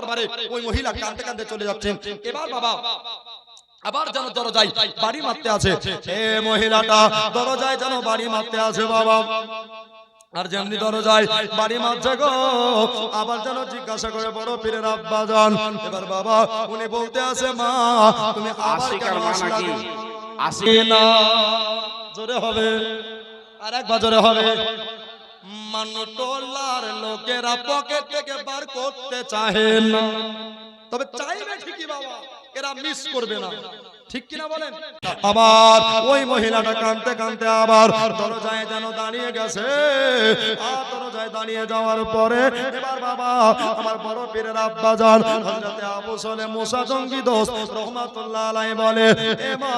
দরবারে ওই মহিলা কাঁদতে কাঁদতে চলে যাচ্ছেন। এবার বাবা আবার যেন দরজায় বাড়ি মারতে আছে এ মহিলাটা দরজায় যেন বাড়ি মারতে আছে বাবা। আর যেমনি দরজায় বাড়ি মারছে গো আবার যেন জিজ্ঞাসা করে বড় পীরের আব্বা যান এবার বাবা উনি বলতে আছে মা তুমি আবার আশিকার কেন আসলা? আশিক না জোরে হবে আর একবার জোরে হবে। মানটোলার লোকেরা পকেট থেকে বার করতে চাহে না। তবে চাইবে ঠিকই বাবা, এরা মিস করবে না। ঠিক কিনা বলেন? আবার ওই মহিলাটা কানতে কানতে আবার দরজায় যেন দাঁড়িয়ে গেছে। আর দরজায় দাঁড়িয়ে যাওয়ার পরে এবার বাবা আমার বড় পীরের আব্বা যান হযরতে আবু সলে মুসা জঙ্গি দোস্ত রহমাতুল্লাহ আলাইহি বলে এ মা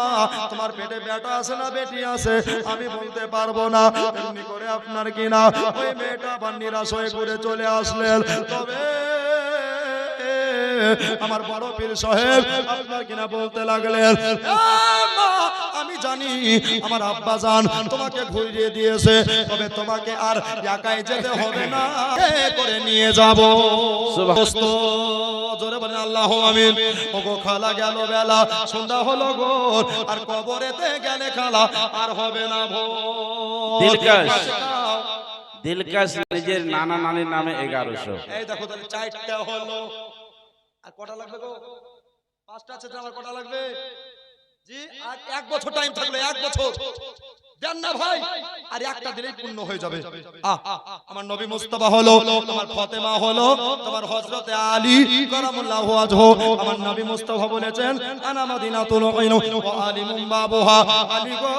তোমার পেটে বেটা আছে না বেটি আছে? আমি বলতে পারব না এমনি করে আপনার কিনা ওই মেয়েটা আবার নিরাশ হয়ে ঘুরে চলে আসলেন। তবে আমার বড় পীর সাহেব আপনার কিনা বলতে লাগলেন আমি জানি আমার আব্বা জান তোমাকে ঘুরিয়ে দিয়েছে তবে তোমাকে আর একাই যেতে হবে না। করে নিয়ে যাব। জোরে বলেন আল্লাহ আমিন। ওগো খালা গেল বেলা সন্ধ্যা হলো গো আর কবরেতে গেলে খালা আর হবে না ভো দিলকাশ। দিলকাশ নিজের নানা নানির নামে এগারোশো। এই দেখো তাহলে চারটা হলো। আর কটা লাগবে গো? পাঁচটা আছে আমার কটা লাগবে? জি আর এক বছর টাইম থাকল এক বছর। দেন না ভাই আর একটা দিলেই পূর্ণ হয়ে যাবে। আমার নবী মুস্তাফা হলো তোমার ফাতেমা হলো তোমার হযরতে আলী কারামুল্লাহু ওয়াজহু আমার নবী মুস্তাফা বলেছেন আনা মাদিনাতুল উইন ওয়া আলিমুম বাবুহা আলী গো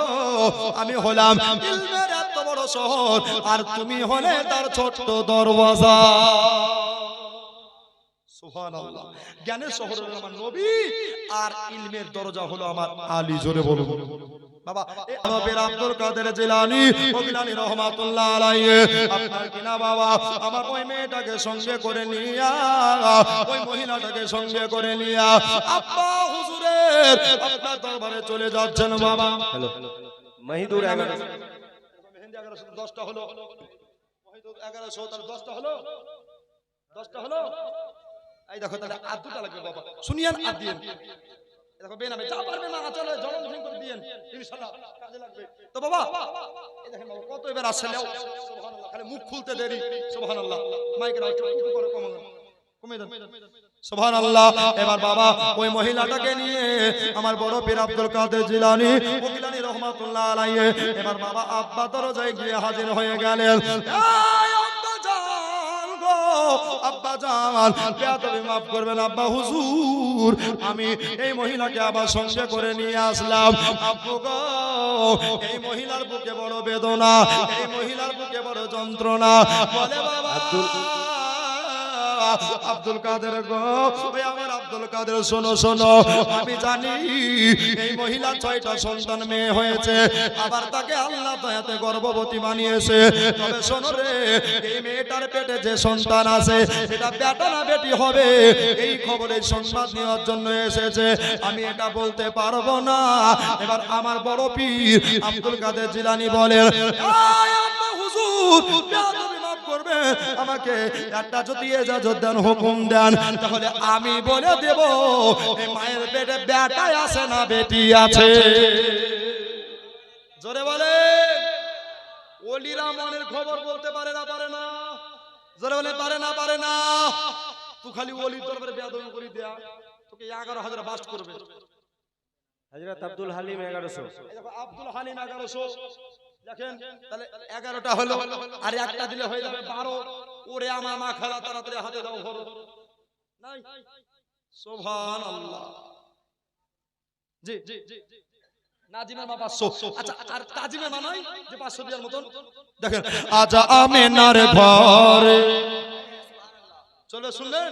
আমি হলাম ইলমের এত বড় শহর আর তুমি হলে তার ছোট্ট দরওয়াজা। জ্ঞানের শহর হলো আমার নবী আর ইলমের দরজা হলো আমার আলী জোরে বলুন। বাবা নবীর আব্দুল কাদের জিলানী ওগিলানী রহমাতুল্লাহ আলাইহি। আপনার কিনা বাবা? আমার ওই মেয়েটাকে সঙ্গে করে নিয়া ওই মহিলাটাকে সঙ্গে করে নিয়া। আব্বা হুজুরের আপনার দরবারে চলে যাচ্ছেন বাবা। হ্যালো মহিদুর এগারো মেহেন্দি হলো। মহিদুর এগারোশো তাহলে দশটা হলো? দশটা হলো? এই দেখো তাহলে আর দুটা লাগবে বাবা। শুনিয়েন আর দিয়েন দেখো বেনামে যা পারবে না করে দিয়েন। ইনশাআল্লাহ কাজে লাগবে। তো বাবা এই দেখেন বাবা কত এবার সুবহানাল্লাহ খালি মুখ খুলতে দেরি। সুবহানাল্লাহ। মাইকের একটু করে কমে কমে দেন। সুবহানাল্লাহ এবার বাবা ওই মহিলাটাকে নিয়ে আমার বড় পীর আব্দুল কাদের জিলানী রহমাতুল্লাহ আলাইহি এবার বাবা আব্বা দরজায় গিয়ে হাজির হয়ে গেলেন। আব্বা জান, বেয়াদবি মাফ করবেন আব্বা হুজুর। আমি এই মহিলাকে আবার সঙ্গে করে নিয়ে আসলাম। আব্বু গো, এই মহিলার বুকে বড় বেদনা, এই মহিলার বুকে বড় যন্ত্রণা। বলে বাবা আব্দুল কাদের গো। ওই আমার আব্দুল কাদের, শোনো শোনো। আমি জানি এই মহিলা ছয়টা সন্তান মেয়ে হয়েছে, আবার তাকে আল্লাহ দয়াতে গর্ভবতী বানিয়েছে। তবে শোনো রে, এই মেয়েটার পেটে যে সন্তান আছে এটা বেটা না বেটি হবে? এই খবরের সংবাদ নেওয়ার জন্য এসেছে। আমি এটা বলতে পারব না। এবার আমার বড় পীর আব্দুল কাদের জিলানি বলেন হুজুর করবে আমাকে একটা যদি এজাজত দেন হুকুম দেন তাহলে আমি বলে দেব মায়ের পেটে বেটাই আছে না বেটি আছে। জোরে বলে। ওলিরা মনের খবর বলতে পারে না পারে না। জোরে বলে পারে না পারে না। তুই খালি ওলির দরবারে বেয়াদবি করি দেয়া। তোকে এগারো হাজার বাস্ট করবে। হজরত আব্দুল হালিম এগারোশো। আব্দুল হালিম এগারোশো। দেখেন তাহলে এগারোটা হলো আর একটা দিলে হয়ে যাবে বারো। ওরে আমার মা খেলা তাড়াতাড়ি হাতে দাও ভরো নাই। সোভান আল্লাহ জি জি জি। নাজিমের মা পাঁচশো। আচ্ছা আর তাজিমের মা নাই যে পাঁচশো দেওয়ার মতন। দেখেন আজা আমেনার ঘরে। চলো শুনলেন?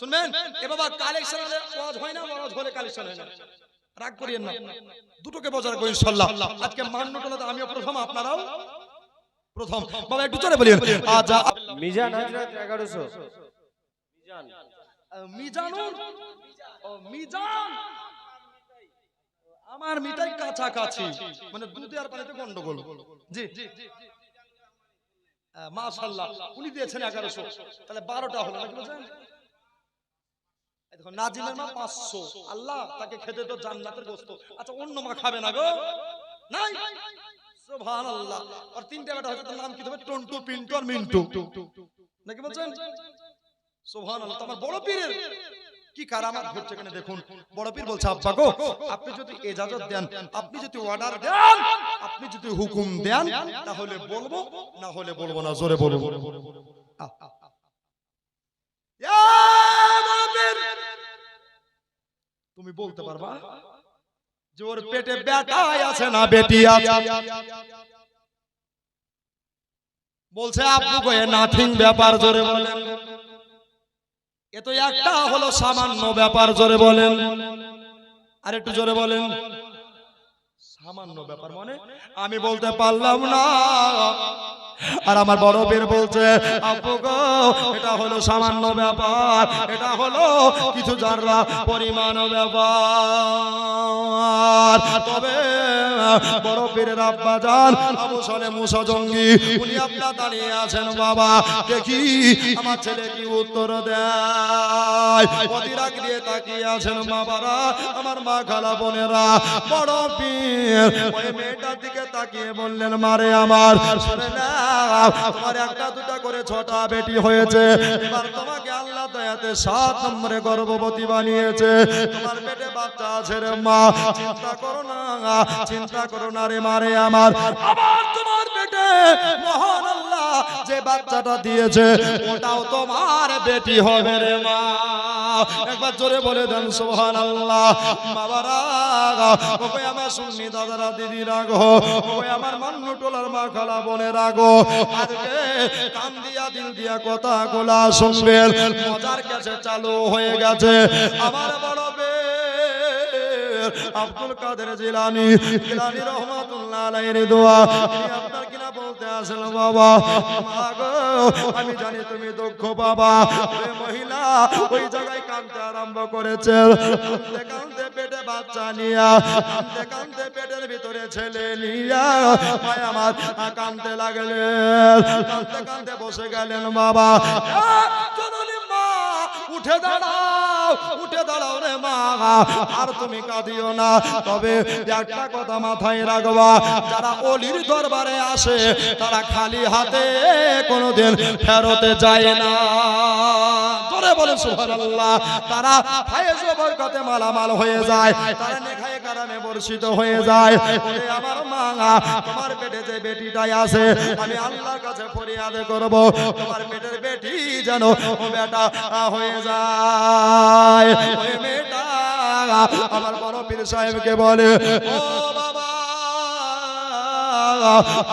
শুনবেন এ বাবা কালেকশন ওয়াজ হয় না? ওয়াজ হলে কালেকশন হয় না। রাগ করিয়েন না। দুটোকে বজায় রাখব ইনশাল্লাহ আজকে মান্য টলাতে আমিও প্রথম আপনারাও প্রথম। বাবা একটু চলে বলিয়েন। আজা মিজান হজরত এগারোশো। মিজান মিজানুর? ও মিজান! আমার মিটাই কাছাকাছি। মানে দুধে আর পানিতে গন্ডগোল। জি। মাশাল্লাহ উনি দিয়েছেন এগারোশো। তাহলে বারোটা হলো নাকি বলছেন? পাঁচশো। আল্লাহ তাকে খেতে তো আচ্ছা অন্য খাবে না গো? নাই? সুবহান আল্লাহ আর নাম কি দেবে টন্টু নাকি বলছেন? সুবহান আল্লাহ বড় পীরের। কি কারামাত এখানে দেখুন। বড় পীর বলছে, আব্বা গো, আপনি যদি এজাজত দেন, আপনি যদি অর্ডার দেন, আপনি যদি হুকুম দেন, তাহলে বলব, না হলে বলব না, জোরে বলব তুমি বলতে পারবা? যে ওর পেটে বেটাই আছে না বেটি আছে বলছে আব্বু গয়ে নাথিং ব্যাপার জোরে বলেন। এ তো একটা হলো সামান্য ব্যাপার জোরে বলেন। আর একটু জোরে বলেন। সামান্য ব্যাপার মানে আমি বলতে পারলাম না। আর আমার বড় বের বলছে এটা হলো সামান্য ব্যাপার, এটা হলো কিছু জানলা পরিমাণ ব্যাপার। তবে বড় পীরের আব্বা আবু মুসা জঙ্গি, উনি দাঁড়িয়ে আছেন, বাবা, দেখি আমার ছেলে কি উত্তর দেয়। অতিরাগ দিয়ে তাকিয়ে আছেন বাবারা, আমার মা খালা বোনেরা, বড় পীর, ওই মেয়েটার দিকে তাকিয়ে বললেন, মারে আমার তোমার একটা দুটা করে ছটা বেটি হয়েছে, এবার তোমাকে আল্লাহ দয়াতে সাত নম্বরে গর্ভবতী বানিয়েছে, তোমার পেটে বাচ্চা আছে রে মা, চিন্তা করো না, চিন্তা করো না রে মারে আমার। আবার তোমার পেটে মহান আল্লাহ যে বাচ্চাটা দিয়েছে, ওটাও তোমার বেটি হবে রে মা। একবার জোরে বলে দেন সোহান আল্লাহ বাবারা ওকে আমার শুননি দাদারা, দিদি রাগো ওকে আমার মান্য টোলার মা খালা বনে রাগো। আজকে কান দিয়া, দিল দিয়া কথা গোলা শুনবেন, মজার কাছে চালু হয়ে গেছে। আমার বড় আব্দুল কাদের জিলানি জিলানি রহমাতুল্লাহ আলাইহির দোয়া। আপনার কিনা বলতে আসেন, বাবা। আমি জানি তুমি দক্ষ বাবা ওই মহিলা ওই জায়গায় কাঁদতে আরম্ভ করেছে। কাঁদতে পেটে বাচ্চা নিয়া, কাঁদতে পেটের ভিতরে ছেলে নিয়া আমার কাঁদতে লাগলেন। কাঁদতে কাঁদতে বসে গেলেন, বাবা। মা, উঠে দাঁড়াও উঠে দাঁড়াও রে মা। আর তুমি কাঁদিও না। তবে একটা কথা মাথায় রাখবা, যারা অলির দরবারে আসে, তারা খালি হাতে কোনোদিন ফেরতে যায় না। জোরে বলে সুবহানাল্লাহ। তারা ফায়েজ ও বরকতে মালামাল হয়ে যায়, তারা নেখায়ে কারামে বর্ষিত হয়ে যায়। ওরে আমার মা তোমার পেটে যে বেটিটাই আছে, আমি আল্লাহর কাছে ফরিয়াদ করব, তোমার পেটের বেটি যেন বেটা হয়ে যায়। ওই মেয়েটা, আমার বড় পীর সাহেবকে বলে, ও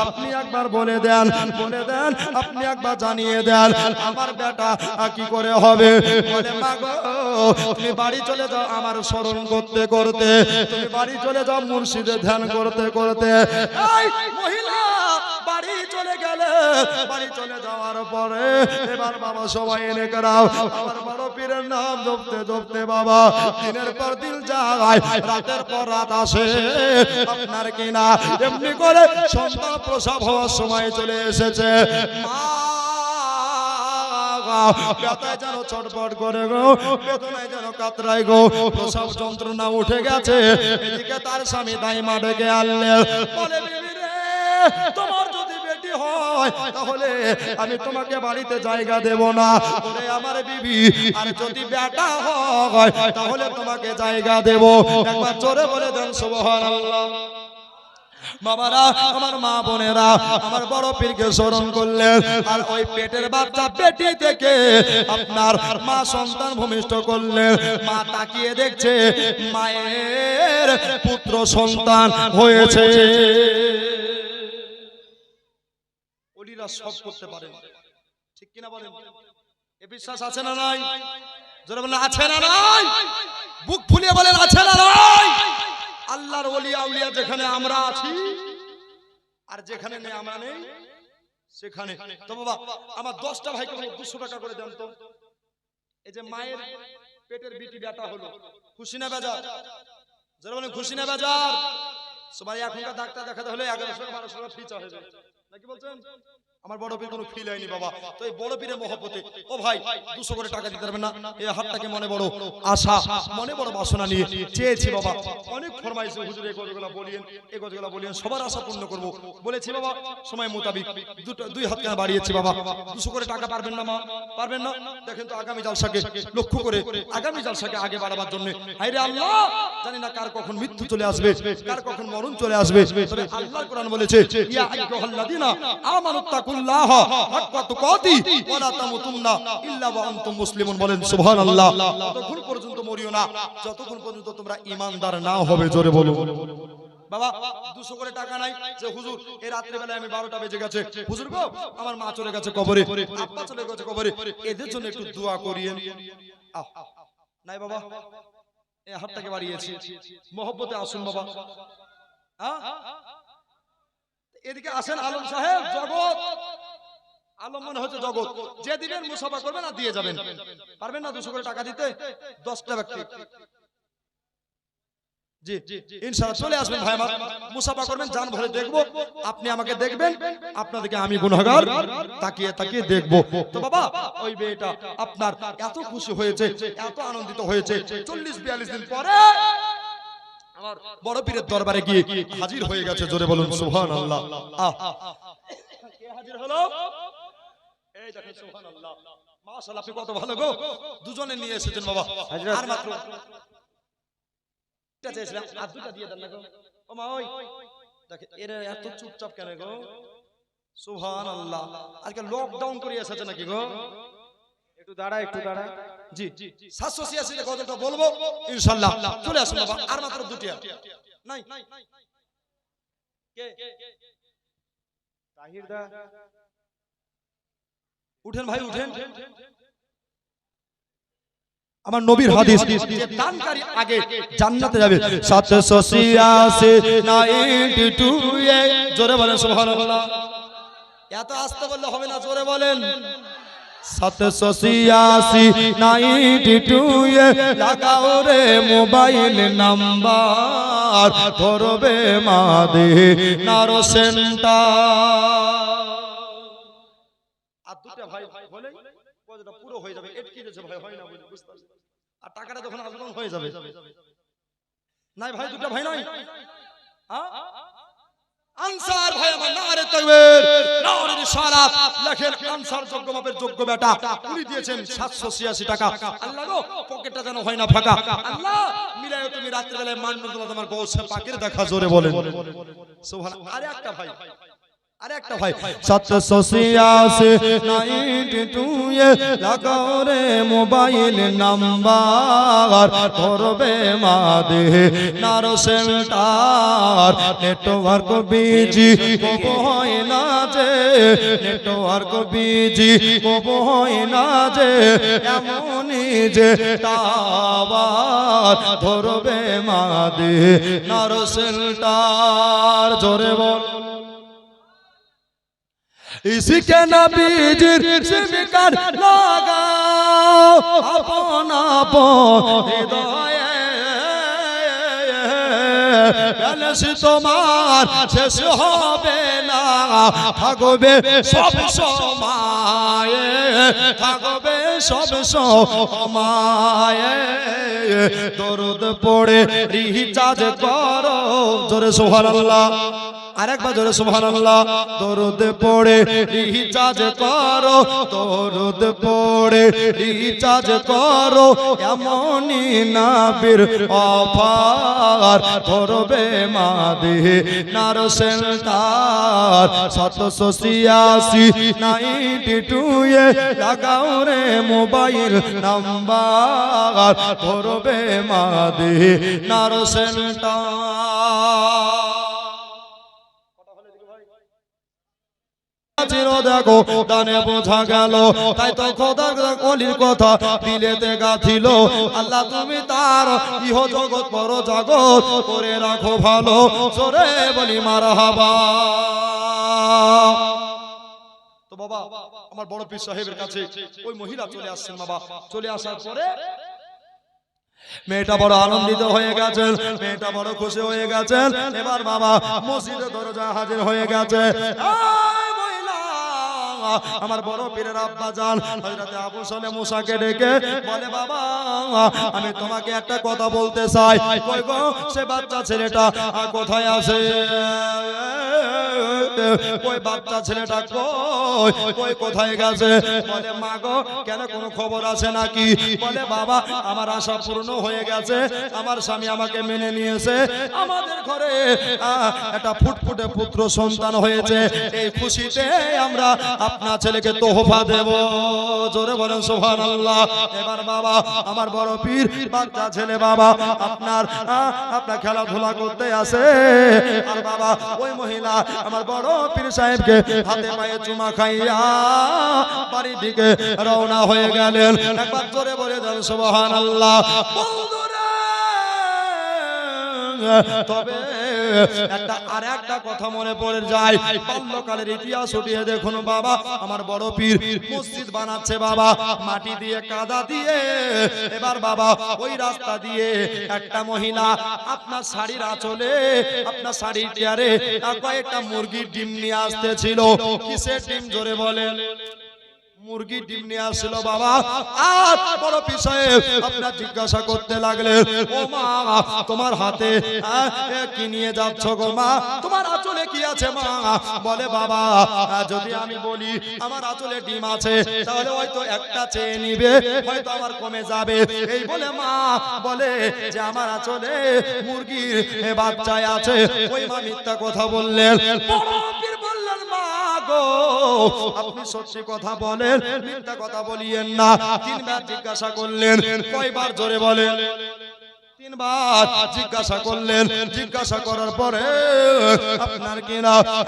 আপনি একবার বলে দেন বলে দেন, আপনি একবার জানিয়ে দেন, আমার বেটা কি করে হবে? তুমি বাড়ি চলে যাও আমার স্মরণ করতে করতে। তুমি বাড়ি চলে যাও মুর্শিদে ধ্যান করতে করতে। মহিলা চলে গেলে, বাড়ি চলে যাওয়ার পরে এবার বাবা সবাই এনে করাও আমার বড় পীরের নাম জপতে জপতে বাবা, দিনের পর দিন যায়, রাতের পর রাত আসে, আপনার কিনা এমনি করে সন্তান প্রসব হওয়ার সময় চলে এসেছে। তোমার হয়, তাহলে আমি তোমাকে বাড়িতে জায়গা দেব না। ওরে আমার বিবি, আর যদি বেটা হয়, তাহলে তোমাকে জায়গা দেব। একবার জোরে বলে দেন, সুবহানাল্লাহ। বাবারা, আমার মা বোনেরা, আমার বড় পীরকে স্মরণ করলেন। আর ওই পেটের বাচ্চা পেটি থেকে আপনার মা সন্তান ভূমিষ্ঠ করলেন। মা তাকিয়ে দেখছে, মায়ের পুত্র সন্তান হয়েছে। সব করতে পারে। ঠিক কিনা বলেন? এ বিশ্বাস আছে না নাই? জোরে বলেন, আছে না নাই? বুক ফুলিয়ে বলেন, আছে না নাই? আল্লাহর ওলিয়া উলিয়া যেখানে আমরা আছি, আর যেখানে নেই আমরা নেই, সেখানে। তো বাবা, আমার দশটা ভাইকে দুশো টাকা করে দেন তো। এই যে মায়ের পেটের বিটি বেটা হলো, খুশি না বেজার? যারা বলেন, খুশি না বেজার? সবাই এখনকার ডাক্তার দেখাতে হলে এগারোশো বারোশো টাকা ফি চাইবে নাকি বলছেন? আমার বড় পীর কোনো ফিল হয়নি বাবা। তো এই বড় পীরের মহব্বতে। ও ভাই দুশো করে টাকা দিতে পারবেন না? এই হাতটাকে মনে বড় আশা মনে বড় বাসনা নিয়ে চেয়েছি বাবা। অনেক ফরমাইছে হুজুর এই কথাগুলো বলিয়েন এই কথাগুলো বলিয়েন সবার আশা পূর্ণ করব। বলেছি বাবা সময় মোতাবিক দুটো দুই হাত কেন বাড়িয়েছি বাবা। দুশো করে টাকা পারবেন না মা? পারবেন না? দেখেন তো আগামী জালসাকে লক্ষ্য করে আগামী জালসাকে আগে বাড়াবার জন্য। হাইরে আল্লাহ! জানি না কার কখন মৃত্যু চলে আসবে কার কখন মরণ চলে আসবে। তবে আল্লাহ কোরআন বলেছে ইয়া আইয়ুহাল্লাযিনা আমানুত্তাকুল্লাহ হাক্কা তুকাতি ওয়া লা তামুতুন্না ইল্লা ওয়া আনতুম মুসলিমুন বলেন সুবহানাল্লাহ। ততক্ষণ পর্যন্ত মরিও না যতক্ষণ পর্যন্ত তোমরা ঈমানদার না হবে জোরে বলো। বাবা দুশো করে টাকা নাই যে হুজুর এই রাত্রে বেলায় আমি বারোটা বেজে গেছে। হুজুর গো আমার মা চলে গেছে কবরে আব্বা চলে গেছে কবরে এদের জন্য একটু দোয়া করিয়েন। আহ, নাই বাবা হাতটাকে বাড়িয়েছি। মহব্বতে আসুন বাবা? এদিকে আসেন আলম সাহেব, জগৎ। আলম মনে হচ্ছে জগৎ। যে দিবেন মুসাফা করবেন আর দিয়ে যাবেন। পারবেন না দুশো করে টাকা দিতে? দশটা ব্যক্তি। আপনার এত খুশি হয়েছে, এত আনন্দিত হয়েছে। চল্লিশ, বিয়াল্লিশ দিন পরে আমার বড় পীরের দরবারে গিয়ে হাজির হয়ে গেছে জোরে বলুন সুবহান আল্লাহ হাজির হলো? এই দেখেন সুবহান আল্লাহ মাশাআল্লাহ আপনি কত ভালো গো। দুজনে নিয়ে এসেছেন বাবা। আর মাত্র এটা চেয়েছিলাম আর দুটা দিয়ে দেন না গো। ও মা ওই। দেখে এরা এত চুপচাপ কেন গো? আজকে লকডাউন করে এসেছে নাকি গো? একটু দাঁড়া একটু দাঁড়া। জি সাতশো গজলটা বলব ইনশাল্লাহ চলে আসুন বাবা আর মাত্র দুটি। নাই তাহির দা উঠেন ভাই উঠেন আমার নবীর হাদিস দানকারী আগে জান্নাতে যাবে 786 92 এ জোরে বলেন সুবহানাল্লাহ এত আস্তে বললে হবে না জোরে বলেন 786 92 এ লাগাও রে মোবাইল নাম্বার, ধরবে মাদে নারো সেন্টার। আর দুটা ভাই বলে পুরো হয়ে যাবে, এটকে গেছে ভাই, হয় না বুঝতে আর টাকাটা যখন আসবে হয়ে যাবে। নাই ভাই, দুটা ভাই নাই? আনসার ভাই, আমার নারে তাকবীর নারে রিসালাত লেখেন আনসার যোগ্য যোগ্য বেটা। উনি দিয়েছেন 786 টাকা। আল্লাহ পকেটটা যেন হয় না ফাঁকা। আল্লাহ মিলাই তুমি রাত্রিবেলায় তোমার পাখির দেখা জোরে বলে আরে একটা ভাই ভাই লাগাও রে মোবাইল নাম্বার ধরবে মাদে নারো সেন্টার নেটওয়ার্ক বিজি কব হয় না যে নেটওয়ার্ক বিজি কব হয় না যে এমনই যে টাওয়ার ধরবে মাদে নারো সেন্টার জোরে বল। इसी के नबीजिर शिविकार लगाओ আপন আপন হৃদয়ে ব্যালেন্স তোমার শেষ হবে না থাকবে সব সময়ে থাকবে সব সময়ে দরুদ পড়ে রিচার্জ করো জোরে সুবহানাল্লাহ আরেকবার জোরে সুবহানাল্লাহ। দরুদ পড়ে, রিচার্জ করো, দরুদ পড়ে, রিচার্জ করো। এমনই নাবির অফার ধরবে মাদে নার সেন্টার। সাতশো ছিয়াশি নাইনটি টু এ লাগাও রে মোবাইল নাম্বার। ধরবে মাদে নার সেন্টার। চির দেখো দানে বোঝা গেল। তাই তো খোদার কলির কথা দিলেতে গাথিল। আল্লাহ তুমি তার ইহ জগৎ পর জগৎ করে রাখো ভালো। জোরে বলি মারা হাবা তো বাবা, আমার বড় পীর সাহেবের কাছে ওই মহিলা চলে আসছেন বাবা। চলে আসার পরে মেয়েটা বড় আনন্দিত হয়ে গেছেন, মেয়েটা বড় খুশি হয়ে গেছেন। এবার বাবা মসজিদে দরজা হাজির হয়ে গেছে। আমার বড় পীরের আব্বা যান। হযরতে আবু সালে মুসাকে ডেকে বলে, বাবা, আমি তোমাকে একটা কথা বলতে চাই। কই গো? সে বাচ্চা ছেলেটা কোথায় আছে? কই বাচ্চা ছেলেটা কই? কই কোথায় গেছে? বলে, মা গো, কেন কোনো খবর আছে নাকি? বলে, বাবা, আমার আশা পূর্ণ হয়ে গেছে। আমার স্বামী আমাকে মেনে নিয়েছে। আমাদের ঘরে একটা ফুটফুটে পুত্র সন্তান হয়েছে। এই খুশিতে আমরা আপনার ছেলেকে তোহফা দেব। জোরে বলেন সোহান আল্লাহ এবার বাবা, আমার বড় পীর, বাচ্চা ছেলে বাবা, আপনার আপনার খেলাধুলা করতে আসে। আর বাবা, ওই মহিলা, আমার বড় পীর সাহেবকে হাতে পায়ে চুমা খাইয়া বাড়ির দিকে রওনা হয়ে গেলেন। একবার জোরে বলে দেন সোহান আল্লাহ তবে একটা আর একটা কথা মনে পড়ে যায়। বাল্যকালের ইতিহাস উঠিয়ে দেখুন বাবা, আমার বড় পীর মসজিদ বানাচ্ছে বাবা, মাটি দিয়ে কাদা দিয়ে। এবার বাবা, ওই রাস্তা দিয়ে একটা মহিলা আপনার শাড়ির আঁচলে, আপনার শাড়ির টিয়ারে কয়েকটা মুরগির ডিম নিয়ে আসতেছিল। কিসের ডিম জোরে বলেন? মুরগি ডিম নিয়ে আসছিল বাবা। আর বড় পিসায় আপনার জিজ্ঞাসা করতে লাগলেন ও মা তোমার হাতে কি নিয়ে যাচ্ছ গো মা? তোমার আঁচলে কি আছে মা? বলে বাবা যদি আমি বলি আমার আঁচলে ডিম আছে তাহলে হয়তো একটা চেয়ে নিবে হয়তো আমার কমে যাবে। এই বলে মা বলে যে আমার আঁচলে মুরগির বাচ্চায় আছে। ওই মা মিথ্যা কথা বললেন। গো। আপনি সত্যি কথা বলেন মিথ্যা কথা বলিয়েন না। তিনবার জিজ্ঞাসা করলেন কয়বার জোরে বলেন? তিনবার জিজ্ঞাসা করলেন জিজ্ঞাসা করার পরে আপনার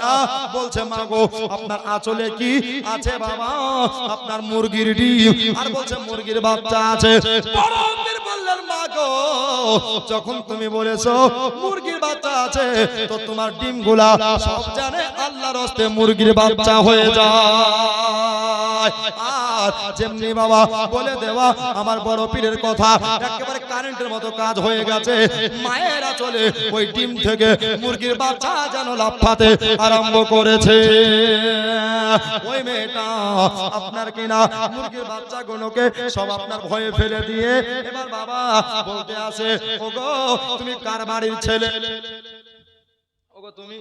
আহ, বলছে মা গো আপনার আঁচলে কি আছে বাবা? আপনার মুরগির ডিম। আর বলছে মুরগির বাচ্চা আছে। বললেন মা গো, যখন তুমি বলেছ মুরগির বাচ্চা আছে, তো তোমার ডিমগুলা সব জানে আল্লাহর হস্তে মুরগির বাচ্চা হয়ে যায়। যেমনি বাবা বলে দেওয়া, আমার বড় পীরের কথা, একেবারে কারেন্টের মতো কাজ হয়ে গেছে। মায়েরা চলে, ওই ডিম থেকে মুরগির বাচ্চা যেন লাফাতে আরম্ভ করেছে। ওই মেয়েটা, আপনার কিনা মুরগির বাচ্চা গুলোকে সব আপনার ভয়ে ফেলে দিয়ে, এবার বাবা বলতে আসে, ওগো, তুমি কার বাড়ির ছেলে? ওগো, তুমি?